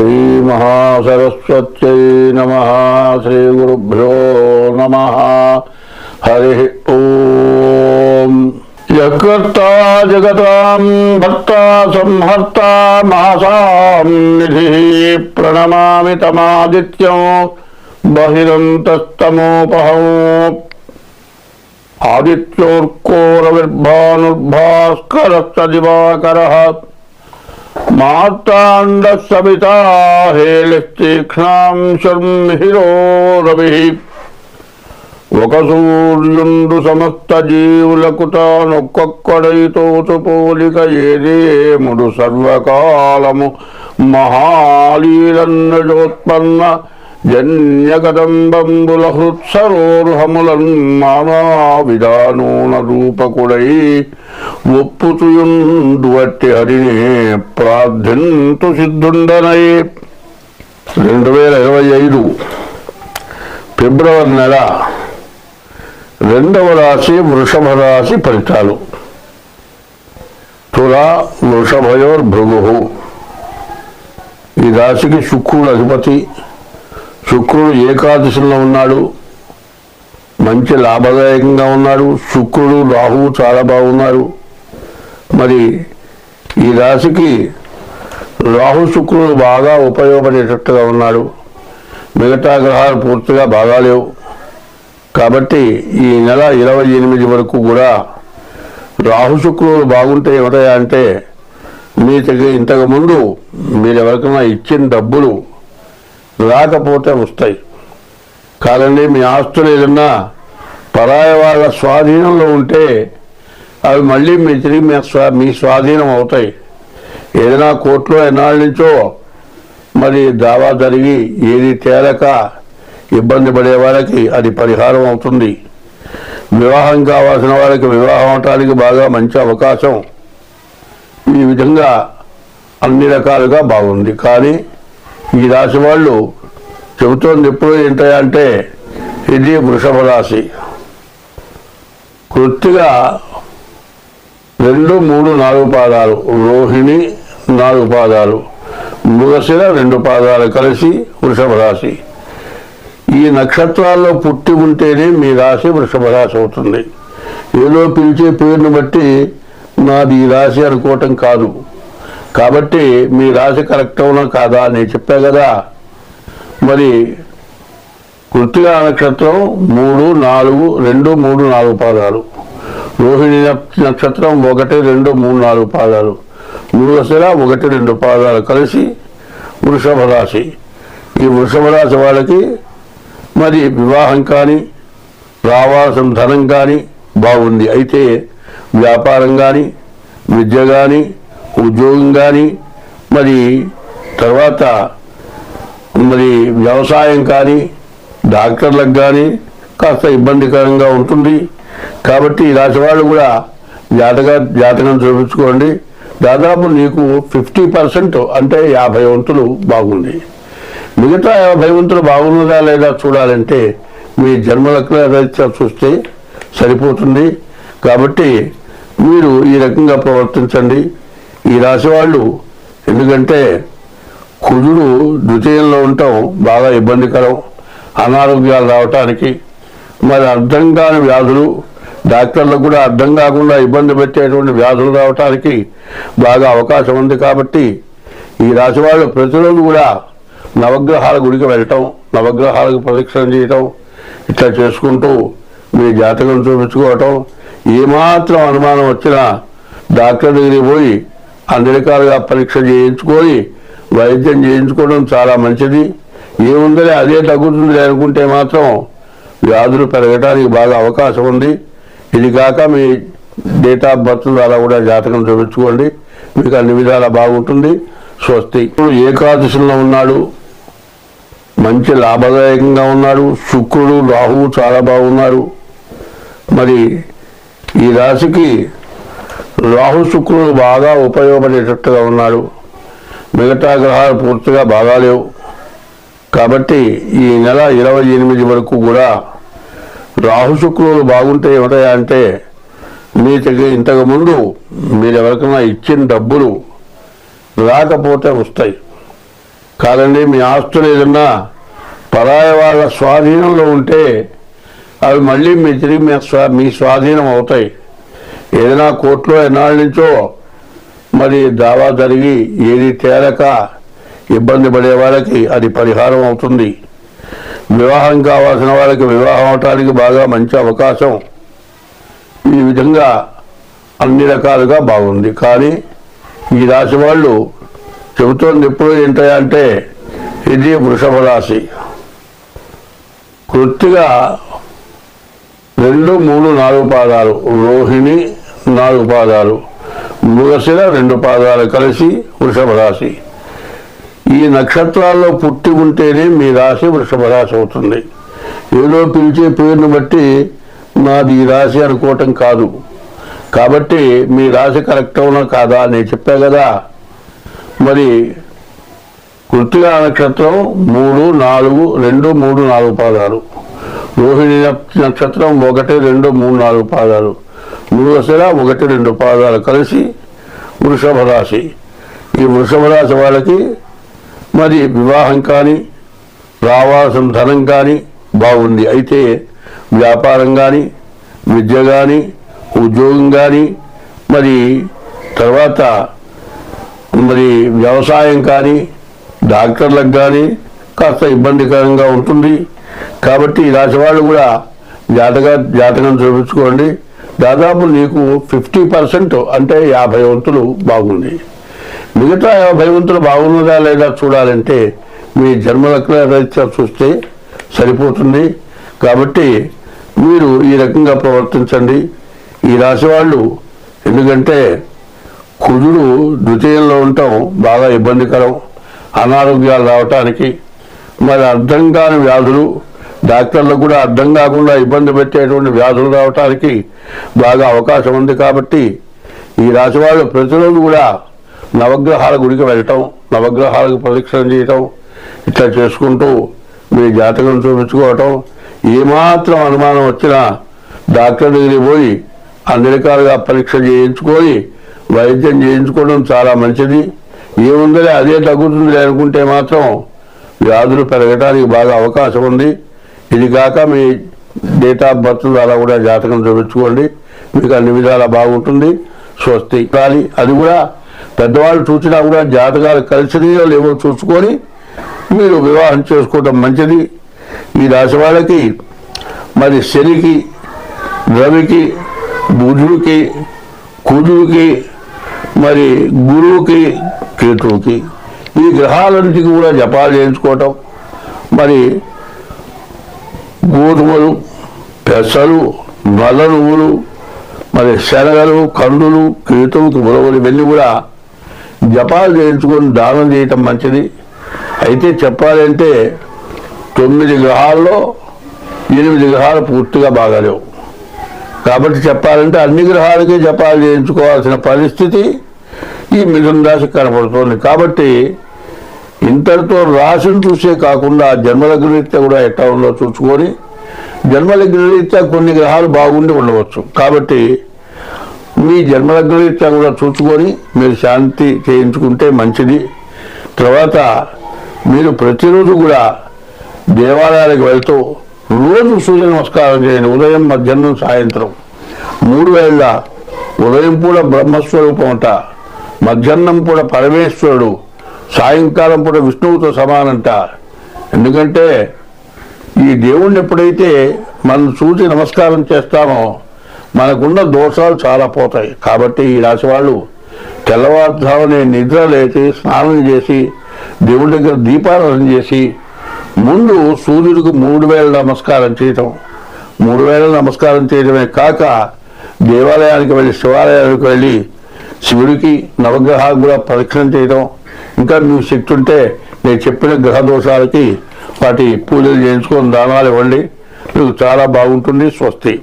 श्रीमहासरस्वत्यै नमः, श्रीगुरुभ्यो नमः। हरिः ॐ यः कर्ता जगतां भक्ता संहर्ता, महासां निधिः प्रणमामि तमादित्यं। बहिरन्तस्तमोपहौ। आदित्योऽर्को रविर्भानुर्भास्करश्च दिवाकरः। హేళిస్తీక్ష్ణాం శర్మిహిరో రవి ఒక సూర్యుండు సమస్త జీవులకు తానొక్కొక్కడైతోచు పోలిక ఏదేముడు సర్వకాలము మహాలీలన్నజోత్పన్న జన్యకదంబంబుల హృత్సరోర్హములన్ నానా విధానూన రూపకుడై ఒప్పుతుయుండువట్టి హరిని ప్రార్థింతు సిద్ధుండనై. రెండు వేల ఇరవై ఐదు ఫిబ్రవరి నెల రెండవ రాశి వృషభ రాశి ఫలితాలు. తుల వృషభయోర్భృగు ఈ రాశికి శుక్రుడు అధిపతి. శుక్రుడు ఏకాదశిలో ఉన్నాడు. మంచి లాభదాయకంగా ఉన్నాడు. శుక్రుడు రాహువు చాలా బాగున్నారు. మరి ఈ రాశికి రాహు శుక్రుడు బాగా ఉపయోగపడేటట్టుగా ఉన్నాడు. మిగతా గ్రహాలు పూర్తిగా బాగాలేవు కాబట్టి ఈ నెల ఇరవై ఎనిమిది వరకు కూడా రాహు శుక్రుడు బాగుంటే ఏమిటాయా అంటే మీ దగ్గర ఇంతకుముందు మీరెవరికైనా మీరు ఎవరికైనా ఇచ్చిన డబ్బులు రాకపోతే వస్తాయి. కాదండి మీ ఆస్తులు ఏదన్నా పరాయ వాళ్ళ స్వాధీనంలో ఉంటే అవి మళ్ళీ మీ తిరిగి మీ స్వా మీ స్వాధీనం అవుతాయి. ఏదైనా కోర్టులో ఎన్నాళ్ళ నుంచో మరి దావా జరిగి ఏది తేలక ఇబ్బంది పడే వాళ్ళకి అది పరిహారం అవుతుంది. వివాహం కావాల్సిన వాళ్ళకి వివాహం అవటానికి బాగా మంచి అవకాశం. ఈ విధంగా అన్ని రకాలుగా బాగుంది. కానీ ఈ రాశి వాళ్ళు చెబుతోంది ఎప్పుడు ఏంటంటే ఇది వృషభ రాశి. కృత్తిగా రెండు మూడు నాలుగు పాదాలు రోహిణి నాలుగు పాదాలు మృగశిర రెండు పాదాలు కలిసి వృషభ రాశి. ఈ నక్షత్రాల్లో పుట్టి ఉంటేనే మీ రాశి వృషభ రాశి అవుతుంది. ఏదో పిలిచే పేరును బట్టి నాది ఈ రాశి అనుకోవటం కాదు. కాబట్టి మీ రాశి కరెక్ట్ అవునా కాదా నేను చెప్పా కదా. మరి కృతిగా నక్షత్రం మూడు నాలుగు రెండు మూడు నాలుగు పాదాలు. రోహిణి నక్షత్రం ఒకటి రెండు మూడు నాలుగు పాదాలు. మృగశిర ఒకటి రెండు పాదాలు కలిసి వృషభ రాశి. ఈ వృషభ రాశి వాళ్ళకి మరి వివాహం కానీ రావాల్సిన ధనం కానీ బాగుంది. అయితే వ్యాపారం కానీ విద్య కానీ ఉద్యోగం కానీ మరి తర్వాత మరి వ్యవసాయం కానీ డాక్టర్లకు కానీ కాస్త ఇబ్బందికరంగా ఉంటుంది. కాబట్టి ఇలాంటి వాళ్ళు కూడా జాతక జాతకం చూపించుకోండి. దాదాపు నీకు ఫిఫ్టీ పర్సెంట్ అంటే యాభై వంతులు బాగుంది. మిగతా యాభై వంతులు బాగున్నదా లేదా చూడాలంటే మీ జన్మలగ్న రీత్యా చూస్తే సరిపోతుంది. కాబట్టి మీరు ఈ రకంగా ప్రవర్తించండి. ఈ రాశి వాళ్ళు ఎందుకంటే కుజుడు ద్వితీయంలో ఉండటం బాగా ఇబ్బందికరం అనారోగ్యాలు రావటానికి. మరి అర్థం కాని వ్యాధులు డాక్టర్లకు కూడా అర్థం కాకుండా ఇబ్బంది పెట్టేటువంటి వ్యాధులు రావటానికి బాగా అవకాశం ఉంది కాబట్టి ఈ రాశి వాళ్ళు ప్రతిరోజు కూడా నవగ్రహాల గుడికి వెళ్ళటం నవగ్రహాలకు ప్రదక్షిణ చేయటం ఇట్లా చేసుకుంటూ మీ జాతకం చూపించుకోవటం. ఏమాత్రం అనుమానం వచ్చినా డాక్టర్ దగ్గరికి పోయి అన్ని రకాలుగా పరీక్ష చేయించుకొని వైద్యం చేయించుకోవడం చాలా మంచిది. ఏముందలే అదే తగ్గుతుంది అనుకుంటే మాత్రం వ్యాధులు పెరగడానికి బాగా అవకాశం ఉంది. ఇది కాక మీ డేట్ ఆఫ్ బర్త్ ద్వారా కూడా జాతకం చూపించుకోండి. మీకు అన్ని విధాలా బాగుంటుంది. స్వస్తి. ఇప్పుడు ఏకాదశిలో ఉన్నాడు. మంచి లాభదాయకంగా ఉన్నాడు. శుక్రుడు రాహువు చాలా బాగున్నారు. మరి ఈ రాశికి రాహు శుక్రుడు బాగా ఉపయోగపడేటట్టుగా ఉన్నాడు. మిగతా గ్రహాలు పూర్తిగా బాగాలేవు కాబట్టి ఈ నెల ఇరవై ఎనిమిది వరకు కూడా రాహు శుక్రులు బాగుంటే ఏమిటాయా అంటే మీ దగ్గర ఇంతకుముందు మీరు ఎవరికైనా ఇచ్చిన డబ్బులు రాకపోతే వస్తాయి. కాదండి మీ ఆస్తులు ఏదన్నా పరాయ వాళ్ళ స్వాధీనంలో ఉంటే అవి మళ్ళీ మీ తిరిగి మీ స్వా మీ స్వాధీనం అవుతాయి. ఏదైనా కోర్టులో ఎన్నాళ్ళ నుంచో మరి దావా జరిగి ఏది తేలక ఇబ్బంది పడే వాళ్ళకి అది పరిహారం అవుతుంది. వివాహం కావాల్సిన వాళ్ళకి వివాహం అవటానికి బాగా మంచి అవకాశం. ఈ విధంగా అన్ని రకాలుగా బాగుంది. కానీ ఈ రాశి వాళ్ళు చెబుతోంది ఎప్పుడు ఏంటంటే ఇది వృషభ రాశి. కృత్తిగా రెండు మూడు నాలుగు పాదాలు. రోహిణి నాలుగు పాదాలు. మృగశిర రెండు పాదాలు కలిసి వృషభ రాశి ఈ నక్షత్రాల్లో పుట్టి ఉంటేనే మీ రాశి వృషభ రాశి అవుతుంది. ఏదో పిలిచే పేరును బట్టి నాది ఈ రాశి అనుకోవటం కాదు. కాబట్టి మీ రాశి కరెక్ట్ అవునా కాదా నేను చెప్పా కదా. మరి కృత్తిగా నక్షత్రం మూడు నాలుగు రెండు మూడు నాలుగు పాదాలు. రోహిణి నక్షత్రం ఒకటి రెండు మూడు నాలుగు పాదాలు. మృగశిర ఒకటి రెండు పాదాలు కలిసి వృషభ రాశి ఈ వృషభ రాశి వాళ్ళకి మరి వివాహం కానీ రావాల్సిన ధనం కానీ బాగుంది. అయితే వ్యాపారం కానీ విద్య కానీ ఉద్యోగం కానీ మరి తర్వాత మరి వ్యవసాయం కానీ డాక్టర్లకు కానీ కాస్త ఇబ్బందికరంగా ఉంటుంది. కాబట్టి ఈ రాశి వాళ్ళు కూడా జాతక జాతకం చూపించుకోండి. దాదాపు నీకు ఫిఫ్టీ పర్సెంట్ అంటే యాభై వంతులు బాగుంది. మిగతా యాభై వంతులు బాగున్నదా లేదా చూడాలంటే మీ జన్మలగ్న రీత్యా చూస్తే సరిపోతుంది. కాబట్టి మీరు ఈ రకంగా ప్రవర్తించండి. ఈ రాశి వాళ్ళు ఎందుకంటే కుజుడు ద్వితీయంలో ఉండటం బాగా ఇబ్బందికరం. అనారోగ్యాలు రావటానికి మరి అర్థం కాని వ్యాధులు డాక్టర్లకు కూడా అర్థం కాకుండా ఇబ్బంది పెట్టేటువంటి వ్యాధులు రావటానికి బాగా అవకాశం ఉంది కాబట్టి ఈ రాశివాళ్ళు ప్రతిరోజు కూడా నవగ్రహాల గుడికి వెళ్ళటం నవగ్రహాలకు ప్రదక్షిణ చేయటం ఇట్లా చేసుకుంటూ మీ జాతకం చూపించుకోవటం. ఏమాత్రం అనుమానం వచ్చినా డాక్టర్ దగ్గరికి పోయి అన్ని రకాలుగా పరీక్ష చేయించుకొని వైద్యం చేయించుకోవడం చాలా మంచిది. ఏముందలే అదే తగ్గుతుంది అనుకుంటే మాత్రం వ్యాధులు పెరగడానికి బాగా అవకాశం ఉంది. ఇది కాక మీ డేట్ ఆఫ్ బర్త్ ద్వారా కూడా జాతకం చూపించుకోండి. మీకు అన్ని విధాలా బాగుంటుంది. స్వస్తి. కానీ అది కూడా పెద్దవాళ్ళు చూసినా కూడా జాతకాలు కలిసినయో లేవో చూసుకొని మీరు వివాహం చేసుకోవడం మంచిది. ఈ రాశి వాళ్ళకి మరి శనికి రవికి బుధుడికి కుజుడికి మరి గురువుకి కేతువుకి ఈ గ్రహాలన్నిటికీ కూడా జపాలు చేయించుకోవటం. మరి గోధుమలు పెసలు నల్ల నువ్వులు మరి శనగలు కందులు కేతువుకి మొదలు ఇవన్నీ కూడా జపాలు చేయించుకొని దానం చేయటం మంచిది. అయితే చెప్పాలంటే తొమ్మిది గ్రహాల్లో ఎనిమిది గ్రహాలు పూర్తిగా బాగాలేవు. కాబట్టి చెప్పాలంటే అన్ని గ్రహాలకి జపాలు చేయించుకోవాల్సిన పరిస్థితి ఈ మిథున రాశి కనపడుతుంది. కాబట్టి ఇంతటితో రాశిని చూసే కాకుండా జన్మలగ్నరీత్యా కూడా ఎట్లా ఉందో చూసుకొని జన్మలగ్నరీత్యా కొన్ని గ్రహాలు బాగుండి ఉండవచ్చు. కాబట్టి మీ జన్మలగ్నరీత్యా కూడా చూసుకొని మీరు శాంతి చేయించుకుంటే మంచిది. తర్వాత మీరు ప్రతిరోజు కూడా దేవాలయాలకు వెళ్తూ రోజు సూర్య నమస్కారం చేయండి. ఉదయం మధ్యాహ్నం సాయంత్రం. మూడు వేళ్ళ ఉదయం కూడా బ్రహ్మస్వరూపం అంట మధ్యాహ్నం కూడా పరమేశ్వరుడు సాయంకాలం పూట విష్ణువుతో సమానంట ఎందుకంటే ఈ దేవుణ్ణి ఎప్పుడైతే మనం చూసి నమస్కారం చేస్తామో మనకున్న దోషాలు చాలా పోతాయి. కాబట్టి ఈ రాశి వాళ్ళు తెల్లవారుజామునే నిద్ర లేచి స్నానం చేసి దేవుడి దగ్గర దీపారాధన చేసి ముందు సూర్యుడికి మూడు వేల నమస్కారం చేయటం. మూడు వేల నమస్కారం చేయడమే కాక దేవాలయానికి వెళ్ళి శివాలయానికి వెళ్ళి శివుడికి నవగ్రహాలు కూడా ప్రదక్షిణం చేయడం ఇంకా మీకు శక్తి ఉంటే నేను చెప్పిన గ్రహ దోషాలకి వాటి పూజలు చేయించుకొని దానాలు ఇవ్వండి. మీకు చాలా బాగుంటుంది. స్వస్తి.